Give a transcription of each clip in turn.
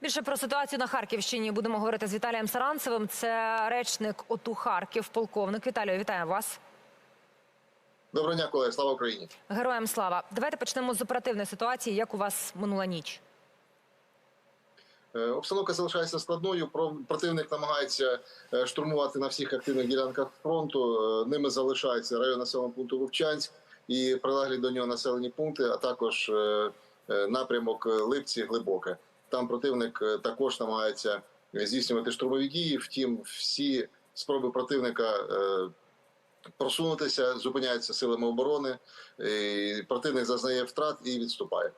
Більше про ситуацію на Харківщині будемо говорити з Віталієм Саранцевим. Це речник ОТУ Харків, полковник. Віталію, вітаю вас. Доброго дня, колеги. Слава Україні. Героям слава. Давайте почнемо з оперативної ситуації. Як у вас минула ніч? Е, Обстановка залишається складною. Противник намагається е, штурмувати на всіх активних ділянках фронту. Е, Ними залишається район населеного пункту Вовчанськ і прилеглі до нього населені пункти, а також напрямок Липці Глибоке. Там противник е, також намагається здійснювати штурмові дії. Втім, всі спроби противника е, просунутися зупиняються силами оборони. І Противник зазнає втрат і відступає.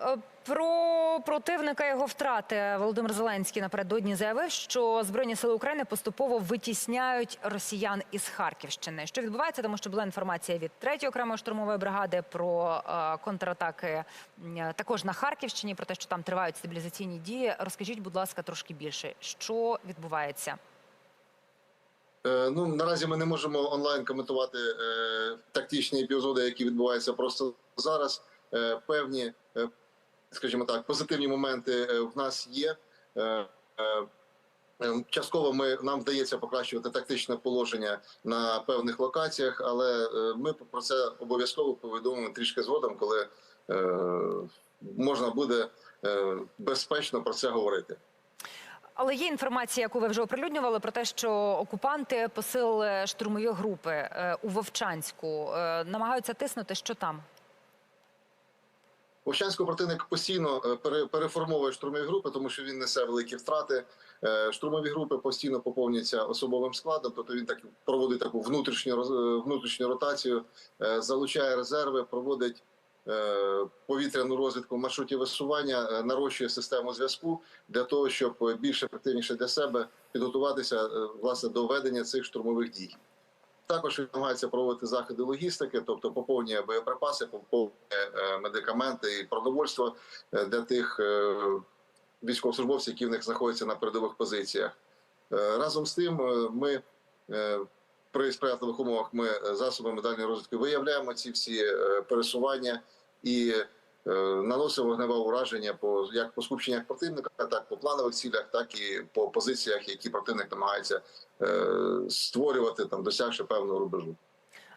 Е, Про противника його втрати Володимир Зеленський напередодні заявив, що збройні сили України поступово витісняють росіян із Харківщини. Що відбувається, тому що була інформація від 3-ї окремої штурмової бригади про е, контратаки також на Харківщині, про те, що там тривають стабілізаційні дії. Розкажіть, будь ласка, трошки більше, що відбувається. Е, Ну наразі ми не можемо онлайн коментувати е, тактичні епізоди, які відбуваються просто зараз. Е, певні, е, скажімо так, позитивні моменти е, в нас є. Е, е, Частково ми нам вдається покращувати тактичне положення на певних локаціях, але ми про це обов'язково повідомимо трішки згодом, коли можна буде безпечно про це говорити. Але є інформація, яку ви вже оприлюднювали, про те, що окупанти посилили штурмові групи у Вовчанську, намагаються тиснути, що там. Вовчанського противник постійно е, пере- переформовує штурмові групи, тому що він несе великі втрати. Е, Штурмові групи постійно поповнюються особовим складом, тобто він так проводить таку внутрішню е, внутрішню ротацію, залучає резерви, проводить повітряну розвідку маршрутів висування, е, нарощує систему зв'язку для того, щоб більш ефективніше для себе підготуватися власне до ведення цих штурмових дій. Також намагається проводити заходи логістики, тобто поповнює боєприпаси, поповнює е, медикаменти і продовольство е, для тих е, військовослужбовців, які в них знаходяться на передових позиціях. Разом з тим, ми при сприятливих умовах ми засобами дальньої розвідки виявляємо ці всі пересування і е, наносимо вогневе ураження по як по скупченнях противника, так по планових цілях, так і по позиціях, які противник намагається е, створювати там, досягши певного рубежу.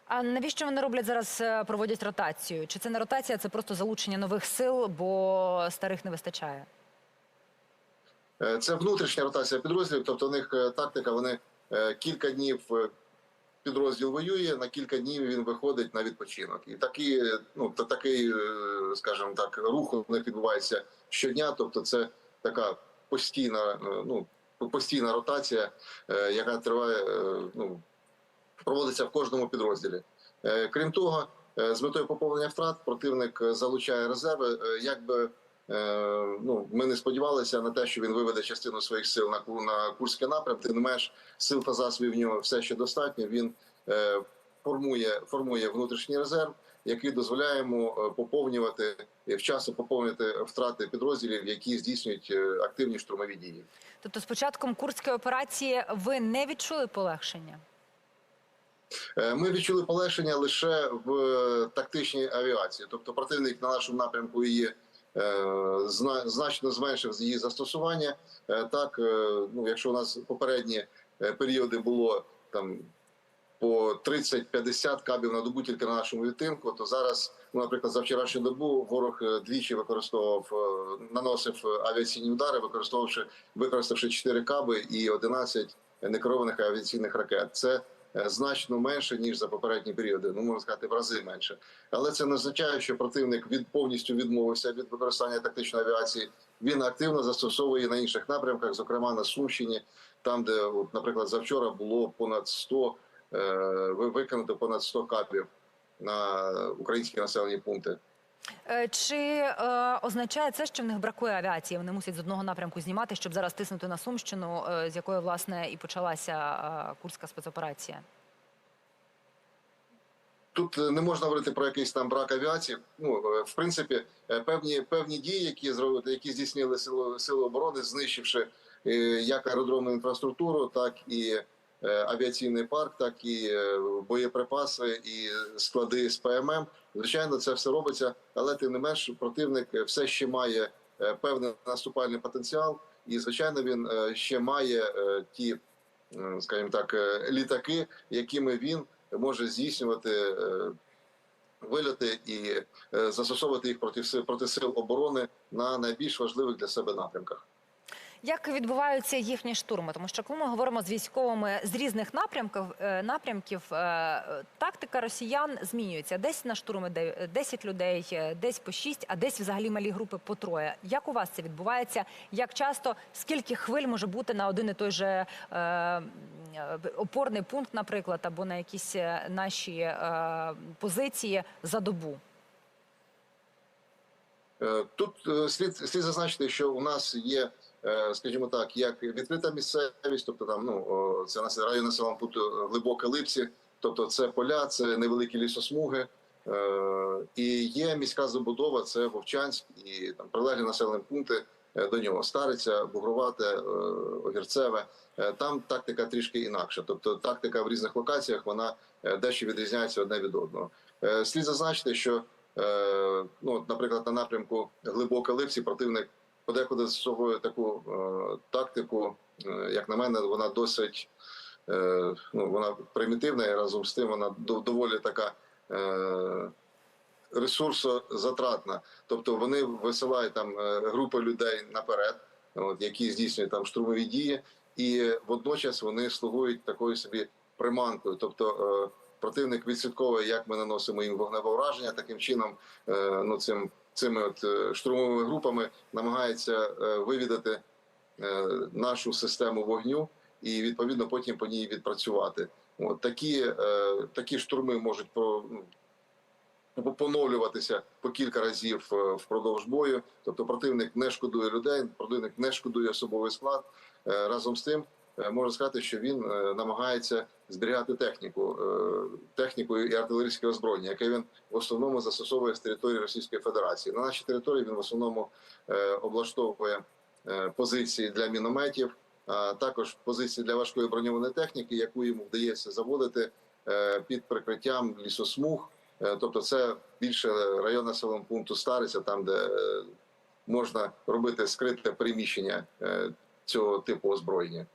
А навіщо вони роблять зараз? е, Проводять ротацію? Чи це не ротація, це просто залучення нових сил, бо старих не вистачає? Це внутрішня ротація підрозділів, тобто у них тактика. Вони кілька днів підрозділ воює, на кілька днів він виходить на відпочинок. І такий, е, ну та такий, е, скажімо так, рух них відбувається щодня. Тобто, це така постійна, е, ну постійна ротація, е, яка триває, ну проводиться в кожному підрозділі. Крім того, з метою поповнення втрат противник залучає резерви, якби. Е, ну, ми не сподівалися на те, що він виведе частину своїх сил на на Курський напрям. Тим не менш, сил та засобів в нього все ще достатньо. Він е, формує формує внутрішній резерв, який дозволяє йому е, поповнювати і вчасно поповнювати втрати підрозділів, які здійснюють е, активні штурмові дії. Тобто, з початком курської операції ви не відчули полегшення? Е, Ми відчули полегшення лише в е, тактичній авіації, тобто противник на нашому напрямку е, зна- значно зменшив її застосування. Е, Так, е, ну якщо у нас попередні е, періоди було там по 30-50 кабів на добу тільки на нашому відтинку, то зараз, ну, наприклад, за вчорашню добу ворог е, двічі використовував, е, наносив е, авіаційні удари, використовувавши використавши 4 каби і 11 некерованих авіаційних ракет. Це е, значно менше ніж за попередні періоди. Ну можна сказати, в рази менше. Але це не означає, що противник від повністю відмовився від використання тактичної авіації. Він активно застосовує на інших напрямках, зокрема на Сумщині, там, де, от, наприклад, завчора було понад 100, е, виконано понад 100 капів на українські населені пункти. Е, Чи е, означає це, що в них бракує авіації? Вони мусять з одного напрямку знімати, щоб зараз тиснути на Сумщину, е, з якої власне і почалася е, курська спецоперація? Тут е, не можна говорити про якийсь там брак авіації. Ну е, в принципі, певні певні дії, які які здійснили сили, сили оборони, знищивши е, як аеродромну інфраструктуру, так і е, авіаційний парк, так і е, боєприпаси і склади з ПММ. Звичайно, це все робиться, але тим не менш противник все ще має е, певний наступальний потенціал, і звичайно він е, ще має е, ті, е, скажімо так, е, літаки, якими він може здійснювати е, вильоти і е, застосовувати їх проти сил проти сил оборони на найбільш важливих для себе напрямках. Як відбуваються їхні штурми? Тому що коли ми говоримо з військовими з різних напрямків, е, напрямків е, тактика росіян змінюється. Десь на штурми де- 10 людей, е, десь по 6, а десь взагалі малі групи по троє. Як у вас це відбувається? Як часто, скільки хвиль може бути на один і той же опорний пункт, наприклад, або на якісь наші позиції за добу? Е, Тут е, слід слід зазначити, що у нас є, е, скажімо так, як відкрита місцевість, тобто там ну це нас район населеного пункту глибоке липці, тобто це поля, це невеликі лісосмуги. І є міська забудова, це Вовчанськ і там прилеглі населені пункти до нього. Стариця, Бугровате, Огірцеве. Там тактика трішки інакша. Тобто тактика в різних локаціях вона дещо відрізняється одне від одного. Слід зазначити, що ну, наприклад, на напрямку глибока липці противник подекуди застосовує таку е, тактику, е, як на мене, вона досить е, ну, вона примітивна і разом з тим вона до- доволі така е, ресурсозатратна. Тобто вони висилають там е, групи людей наперед, от, які здійснюють там штурмові дії, і водночас вони слугують такою собі приманкою. Тобто е, противник відслідковує, як ми наносимо їм вогневе враження. Таким чином, е, ну цим цими от е, штурмовими групами намагається е, вивідати нашу систему вогню і відповідно потім по ній відпрацювати. От такі, такі штурми можуть про ну, поновлюватися по кілька разів впродовж бою. Тобто противник не шкодує людей, противник не шкодує особовий склад. Разом з тим можна сказати, що він е, намагається зберігати техніку, е, техніку і артилерійське озброєння, яке він в основному застосовує з території Російської Федерації. На нашій території він в основному е, облаштовує е, позиції для мінометів, а також позиції для важкої броньованої техніки, яку йому вдається заводити е, під прикриттям лісосмуг. Е, Тобто, це більше район населеного пункту Стариця, там де е, можна робити скрите переміщення е, цього типу озброєння.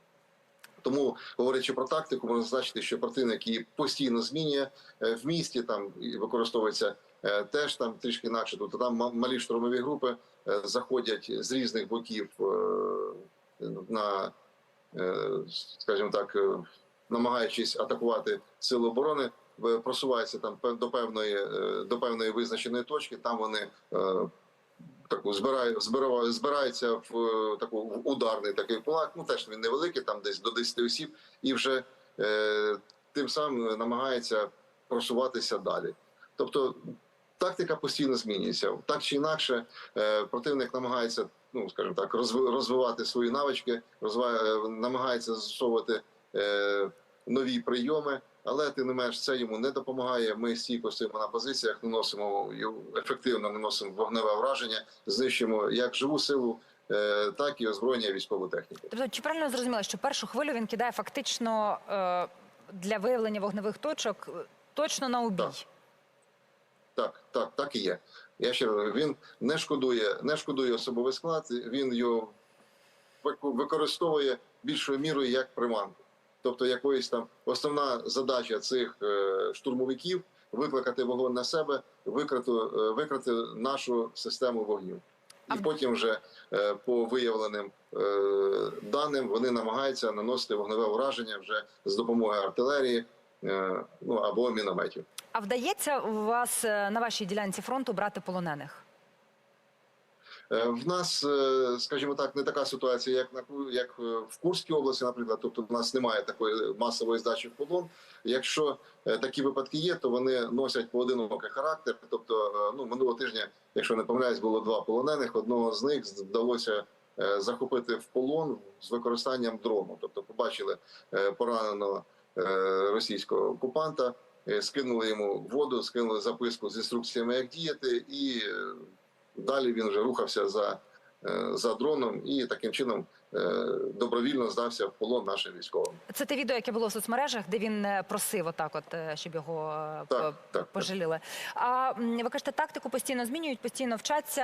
Тому, говорячи про тактику, можна зазначити, що противник її постійно змінює Е, в місті. Там використовується е, теж там трішки інакше. Тобто там малі штурмові групи е, заходять з різних боків на, скажімо так, намагаючись атакувати сили оборони, просуваються там до певної до певної визначеної точки. Там вони таку збирають, збирають, збираються в е, таку в ударний такий кулак. Ну теж він невеликий, там десь до 10 осіб, і вже е, тим самим намагається просуватися далі. Тобто тактика постійно змінюється. Так чи інакше, е, противник намагається, ну скажімо так, розви- розвивати свої навички, розвиває, намагається застосовувати е, нові прийоми. Але тим не менш це йому не допомагає. Ми стійко стоїмо на позиціях, наносимо ефективно наносимо вогневе враження, знищуємо як живу силу, е, так і озброєння військову техніку. Тобто, чи правильно я зрозуміла, що першу хвилю він кидає фактично е, для виявлення вогневих точок е, точно на убій? Так. Так, так, так і є. Я ще раз він не шкодує, не шкодує особовий склад. Він його використовує більшою мірою як приманку. Тобто, якоїсь там основна задача цих е, штурмовиків викликати вогонь на себе, викрити, е, викрити нашу систему вогню. І потім вже е, по виявленим даним вони намагаються наносити вогневе ураження вже з допомогою артилерії ну або мінометів. А вдається у вас на вашій ділянці фронту брати полонених? Е, В нас, е, скажімо так, не така ситуація, як на як е, в Курській області, наприклад. Тобто, в нас немає такої масової здачі в полон. Якщо такі випадки є, то вони носять поодинокий характер. Тобто, ну минулого тижня, якщо не помиляюсь, було два полонених. Одного з них вдалося захопити в полон з використанням дрону. Тобто, побачили пораненого російського окупанта. Скинули йому воду, скинули записку з інструкціями, як діяти, і Далі він вже рухався за е, за дроном і таким чином добровільно здався в полон нашим військовим. Це те відео, яке було в соцмережах, де він е, просив отак, от е, щоб його е, Так, так, пожаліли. А ви кажете, тактику постійно змінюють, постійно вчаться.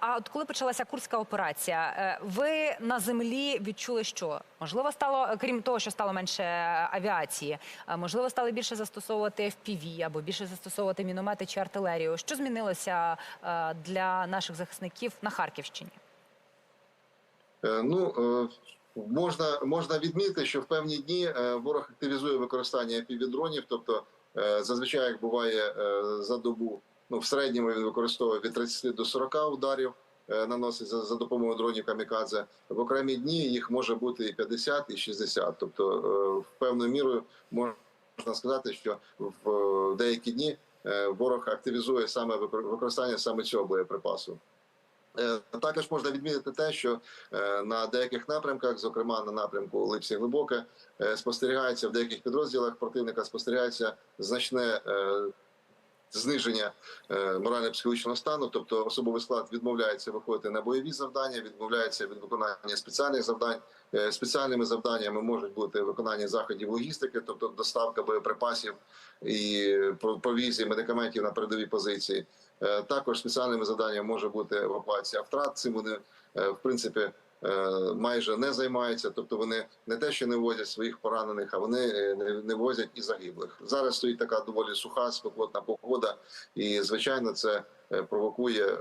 А, от коли почалася курська операція, е, ви на землі відчули, що можливо стало, крім того, що стало менше авіації, можливо, стали більше застосовувати FPV або більше застосовувати міномети чи артилерію. Що змінилося е, для наших захисників на Харківщині? Е, Ну е, можна можна відмітити, що в певні дні е, ворог активізує використання півдронів, тобто зазвичай як буває за добу. Ну в середньому він використовує від 30 до 40 ударів. Наносить за, за допомогою дронів камікадзе. В окремі дні їх може бути і 50, і 60. Тобто, в певною мірою можна сказати, що в деякі дні ворог активізує саме викор- використання саме цього боєприпасу. Е, Також можна відмітити те, що е, на деяких напрямках, зокрема на напрямку Липсі Глибоке, е, спостерігається в деяких підрозділах противника спостерігається значне зниження морально-психологічного стану, тобто особовий склад відмовляється виходити на бойові завдання, відмовляється від виконання спеціальних завдань. Спеціальними завданнями можуть бути виконання заходів логістики, тобто доставка боєприпасів і про- провізії медикаментів на передові позиції. Е, Також спеціальними завданнями може бути евакуація втрат. Цим вони е, в принципі е, майже не займаються. Тобто вони не те, що не возять своїх поранених, а вони не, возять і загиблих. Зараз стоїть така доволі суха, спекотна погода, і звичайно, це провокує.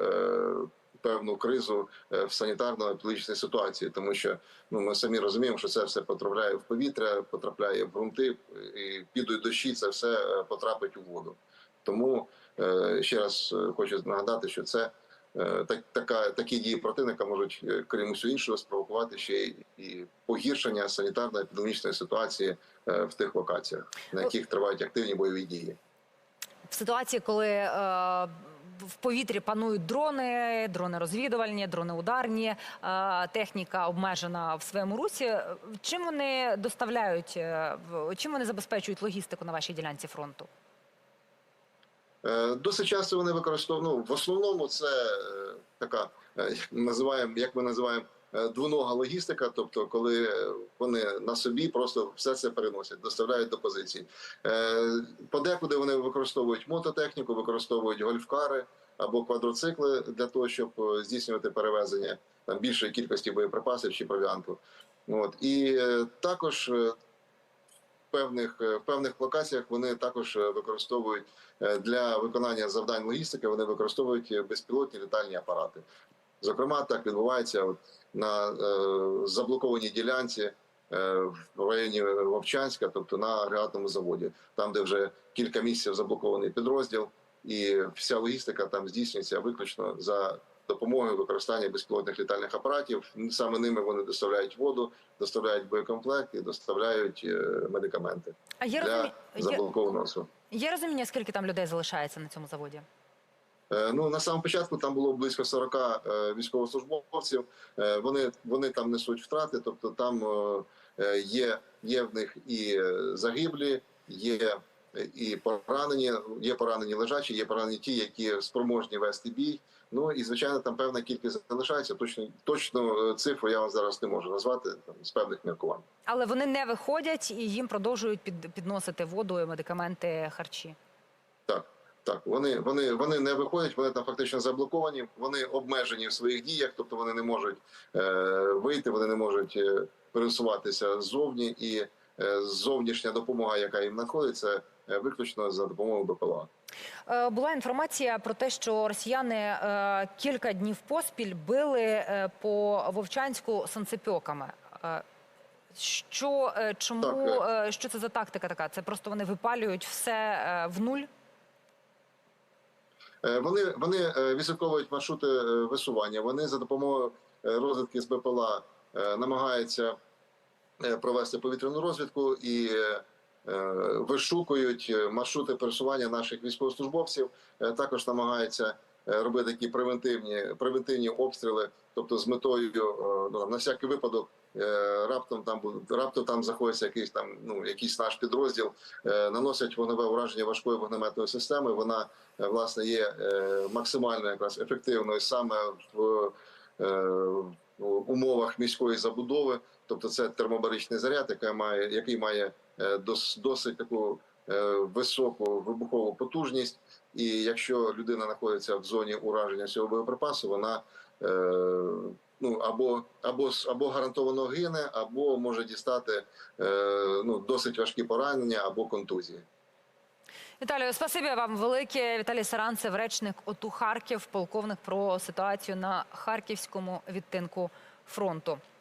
Певну кризу в санітарно-епідемічній ситуації, тому що ну ми самі розуміємо, що це все потрапляє в повітря, потрапляє в ґрунти, і підуть дощі, це все потрапить у воду. Тому ще раз е, хочу нагадати, що це е, так, така такі дії противника можуть, е, крім усього іншого, спровокувати ще й і погіршення санітарно-епідемічної ситуації е, в тих локаціях, на яких тривають активні бойові дії. в ситуації, коли е, в повітрі панують дрони, дрони розвідувальні, дрони ударні, е, техніка обмежена в своєму русі. Чим вони доставляють, е, чим вони забезпечують логістику на вашій ділянці фронту? Е, Досить часто вони використовують. Ну, в основному це е, така, е, як ми називаємо, як ми називаємо двонога логістика, тобто коли вони на собі просто все це переносять, доставляють до позицій. Подекуди вони використовують мототехніку, використовують гольфкари або квадроцикли для того, щоб здійснювати перевезення там більшої кількості боєприпасів чи провіанту. От і також певних е, в певних локаціях вони також е, використовують е, для виконання завдань логістики. Вони використовують е, безпілотні літальні апарати. Зокрема, так відбувається на е, заблокованій ділянці е, в районі Вовчанська, тобто на агрегатному заводі, там, де вже кілька місяців заблокований підрозділ, і вся логістика там здійснюється виключно за допомогою використання безпілотних літальних апаратів. Саме ними вони доставляють воду, доставляють боєкомплект і доставляють е, медикаменти А є, для розумі... є... заблокованого свого. є розуміння, скільки там людей залишається на цьому заводі? Е, Ну на самому початку там було близько 40 е, військовослужбовців. Вони вони там несуть втрати, тобто там є, є в них і загиблі, є і поранені, є поранені лежачі, є поранені ті, які спроможні вести бій. Ну і звичайно, там певна кількість залишається. Точно точно е, цифру я вам зараз не можу назвати там з певних міркувань. Але вони не виходять і їм продовжують під... підносити воду, медикаменти, харчі. Так, так, вони, вони, вони не виходять, вони там фактично заблоковані, вони обмежені в своїх діях, тобто вони не можуть е, вийти, вони не можуть е, пересуватися ззовні, і зовнішня допомога, яка їм надходить, це е, виключно за допомогою БПЛА. Е, Була інформація про те, що росіяни е, кілька днів поспіль били е, по Вовчанську санцепьоками. Е, Що е, чому Так, е, що це за тактика така? Це просто вони випалюють все е, в нуль. Е, Вони, вони е, відслідковують маршрути е, висування. Вони за допомогою е, розвідки з БПЛА е, намагаються е, провести повітряну розвідку і е, е, вишукують е, маршрути пересування наших військовослужбовців. Е, Також намагаються е, робити такі превентивні превентивні обстріли, тобто з метою е, ну, на всякий випадок. е, Раптом там раптом там знаходиться якийсь там ну якийсь наш підрозділ, е, наносять вогневе ураження важкої вогнеметної системи. Вона е, власне є е, максимально якраз ефективною саме е, в умовах міської забудови. Тобто, це термобаричний заряд, який має, який має е, дос, досить таку е, високу вибухову потужність. І якщо людина знаходиться в зоні ураження цього боєприпасу, вона е, ну або або або гарантовано гине, або може дістати ну досить важкі поранення або контузії. Віталію, спасибі вам велике. Віталій Саранцев, речник ОТУ Харків, полковник про ситуацію на харківському відтинку фронту.